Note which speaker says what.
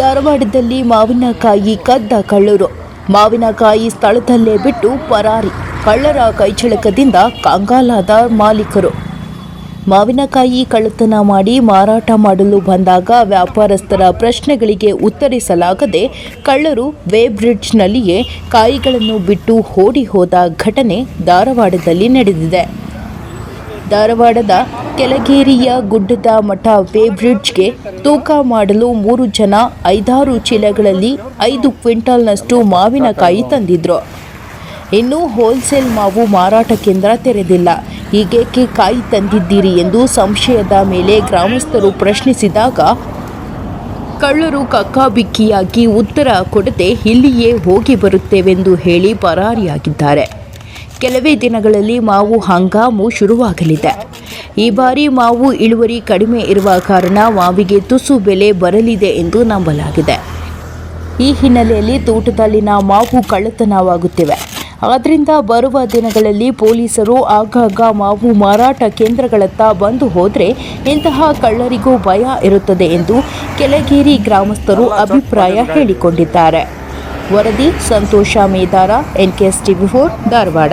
Speaker 1: ಧಾರವಾಡದಲ್ಲಿ ಮಾವಿನಕಾಯಿ ಕದ್ದ ಕಳ್ಳರು. ಮಾವಿನಕಾಯಿ ಸ್ಥಳದಲ್ಲೇ ಬಿಟ್ಟು ಪರಾರಿ. ಕಳ್ಳರ ಕೈಚಳಕದಿಂದ ಕಂಗಾಲಾದ ಮಾಲೀಕರು. ಮಾವಿನಕಾಯಿ ಕಳ್ಳತನ ಮಾಡಿ ಮಾರಾಟ ಮಾಡಲು ಬಂದಾಗ ವ್ಯಾಪಾರಸ್ಥರ ಪ್ರಶ್ನೆಗಳಿಗೆ ಉತ್ತರಿಸಲಾಗದೆ ಕಳ್ಳರು ವೇ ಬ್ರಿಡ್ಜ್ನಲ್ಲಿಯೇ ಕಾಯಿಗಳನ್ನು ಬಿಟ್ಟು ಓಡಿ ಹೋದ ಘಟನೆ ಧಾರವಾಡದಲ್ಲಿ ನಡೆದಿದೆ. ಧಾರವಾಡದ ಕೆಳಗೇರಿಯ ಗುಡ್ಡದ ಮಠ ವೇ ಬ್ರಿಡ್ಜ್ಗೆ ತೂಕ ಮಾಡಲು ಮೂರು ಜನ ಐದಾರು ಚೀಲಗಳಲ್ಲಿ ಐದು ಕ್ವಿಂಟಲ್ನಷ್ಟು ಮಾವಿನಕಾಯಿ ತಂದಿದ್ರು. ಇನ್ನು ಹೋಲ್ಸೇಲ್ ಮಾವು ಮಾರಾಟ ಕೇಂದ್ರ ತೆರೆದಿಲ್ಲ. ಹೀಗೇಕೆ ಕಾಯಿ ತಂದಿದ್ದೀರಿ ಎಂದು ಸಂಶಯದ ಮೇಲೆ ಗ್ರಾಮಸ್ಥರು ಪ್ರಶ್ನಿಸಿದಾಗ, ಕಳ್ಳರು ಕಕ್ಕಾಬಿಕ್ಕಿಯಾಗಿ ಉತ್ತರ ಕೊಡದೆ ಇಲ್ಲಿಯೇ ಹೋಗಿ ಬರುತ್ತೇವೆಂದು ಹೇಳಿ ಪರಾರಿಯಾಗಿದ್ದಾರೆ. ಕೆಲವೇ ದಿನಗಳಲ್ಲಿ ಮಾವು ಹಂಗಾಮು ಶುರುವಾಗಲಿದೆ. ಈ ಬಾರಿ ಮಾವು ಇಳುವರಿ ಕಡಿಮೆ ಇರುವ ಕಾರಣ ಮಾವಿಗೆ ತುಸು ಬೆಲೆ ಬರಲಿದೆ ಎಂದು ನಂಬಲಾಗಿದೆ. ಈ ಹಿನ್ನೆಲೆಯಲ್ಲಿ ತೋಟದಲ್ಲಿನ ಮಾವು ಕಳ್ಳತನವಾಗುತ್ತಿವೆ. ಆದ್ದರಿಂದ ಬರುವ ದಿನಗಳಲ್ಲಿ ಪೊಲೀಸರು ಆಗಾಗ ಮಾವು ಮಾರಾಟ ಕೇಂದ್ರಗಳತ್ತ ಬಂದು ಹೋದರೆ ಇಂತಹ ಕಳ್ಳರಿಗೂ ಭಯ ಇರುತ್ತದೆ ಎಂದು ಕೆಳಗೇರಿ ಗ್ರಾಮಸ್ಥರು ಅಭಿಪ್ರಾಯ ಹೇಳಿಕೊಂಡಿದ್ದಾರೆ. ವರದಿ Santosh Medara NKS TV four Dharwad.